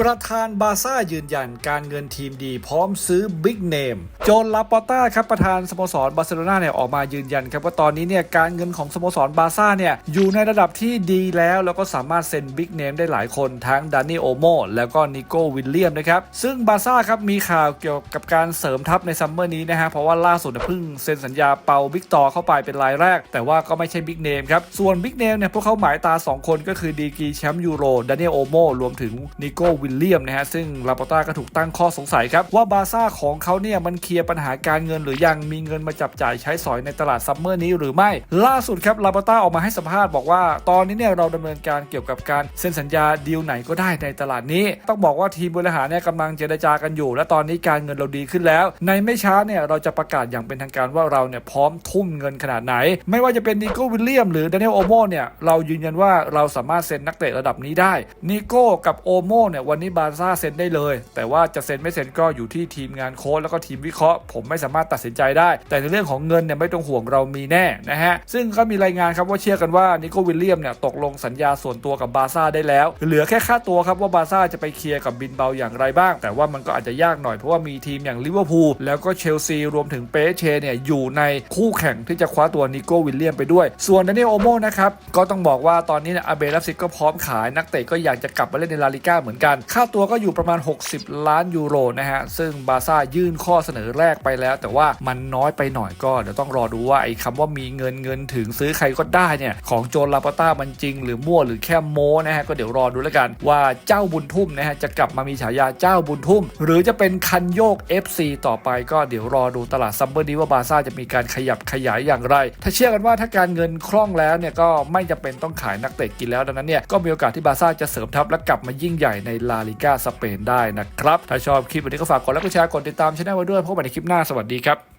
ประธานบาซ่ายืนยันการเงินทีมดีพร้อมซื้อบิ๊กเนมโจนลาปอต้าครับประธานสโมสรบาร์เซโลนาเนี่ยออกมายืนยันครับว่าตอนนี้เนี่ยการเงินของสโมสรบาซ่าเนี่ยอยู่ในระดับที่ดีแล้ว แล้วก็สามารถเซ็นบิ๊กเนมได้หลายคนทั้งดานนี่โอโมแล้วก็นิโก้วิลเลียมนะครับซึ่งบาซ่าครับมีข่าวเกี่ยวกับการเสริมทัพในซัมเมอร์นี้นะฮะเพราะว่าล่าสุดเพิ่งเซ็นสัญญาเปาบิ๊กตอเข้าไปเป็นรายแรก แต่ว่าก็ไม่ใช่บิ๊กเนมครับส่วนบิ๊กเนมเนี่ยพวกเขาหมายตา 2 คนก็คือดีกีแชมป์ยูโรดานนี่โอโมรวมถึงนิโก้วิลเลียมนะฮะซึ่งลาปอต้าก็ถูกตั้งข้อสงสัยครับ ว่าบาซ่าของเขาเนี่ยมันเคลียร์ปัญหาการเงินหรือยังมีเงินมาจับจ่ายใช้สอยในตลาดซัมเมอร์นี้หรือไม่ ล่าสุดครับลาปอต้าออกมาให้สัมภาษณ์บอกว่า ตอนนี้เนี่ยเราดำเนินการเกี่ยวกับการเซ็นสัญญาดีลไหนก็ได้ในตลาดนี้ ต้องบอกว่าทีมบริหารเนี่ยกำลังเจรจากันอยู่ และตอนนี้การเงินเราดีขึ้นแล้ว ในไม่ช้าเนี่ยเราจะประกาศอย่างเป็นทางการว่าเราเนี่ยพร้อมทุ่มเงินขนาดไหน ไม่ว่าจะเป็นนิโก้วิลเลียมหรือดานิเอลโอโมเนี่ยเรายืนยันว่าเราสามารถเซ็นนักเตะระดับนี้ได้นิโก้กับโอโมเนี่ยวันนี้บาร์ซ่าเซ็นได้เลย แต่ว่าจะเซ็นไม่เซ็นก็อยู่ที่ทีมงานโค้ชแล้วก็ทีมวิเคราะห์ ผมไม่สามารถตัดสินใจได้ แต่ในเรื่องของเงินเนี่ยไม่ต้องห่วงเรามีแน่นะฮะซึ่งก็มีรายงานครับว่าเชื่อกันว่านิโกวิลเลียมเนี่ยตกลงสัญญาส่วนตัวกับบาร์ซ่าได้แล้ว เหลือแค่ค่าตัวครับว่าบาร์ซ่าจะไปเคลียร์กับบินเบาอย่างไรบ้าง แต่ว่ามันก็อาจจะยากหน่อยเพราะว่ามีทีมอย่างลิเวอร์พูลแล้วก็เชลซีรวมถึงเปเชเนี่ยอยู่ในคู่แข่งที่จะคว้าตัวนิโกวิลเลียมไปด้วย ส่วนดานิโอโมนะครับก็ต้องบอกว่าตอนนี้เนี่ยอาเบลับซิกก็พร้อมขายนักเตะก็อยากจะกลับมาเล่นในลาลิก้าเหมือนกันค่าตัวก็อยู่ประมาณ 60 ล้านยูโรนะฮะ ซึ่งบาร์ซ่ายื่นข้อเสนอแรกไปแล้ว แต่ว่ามันน้อยไปหน่อยก็เดี๋ยวต้องรอดูว่าไอ้คำว่ามีเงินเงินถึงซื้อใครก็ได้เนี่ยของโจนลาปาต้ามันจริง หรือมั่วหรือแค่โม้นะฮะก็เดี๋ยวรอดูแล้วกันว่าเจ้าบุญทุ่มนะฮะจะกลับมามีฉายาเจ้าบุญทุ่ม หรือจะเป็นคันโยก FC ต่อไปก็เดี๋ยวรอดูตลาดซัมเมอร์นี้ว่าบาร์ซ่าจะมีการขยับขยายอย่างไร ถ้าเชื่อกันว่าถ้าการเงินคล่องแล้วเนี่ยก็ไม่จำเป็นต้องขายนักเตะกินแล้วดังนั้นเนี่ยก็มีโอกาสที่บาซ่าจะเสริมทัพและกลับมายิ่งใหญ่ในลาลิก้าสเปนได้นะครับ ถ้าชอบคลิปวันนี้ก็ฝากกดไลค์กดแชร์กดติดตามช่องไว้ด้วยพบกันในคลิปหน้าสวัสดีครับ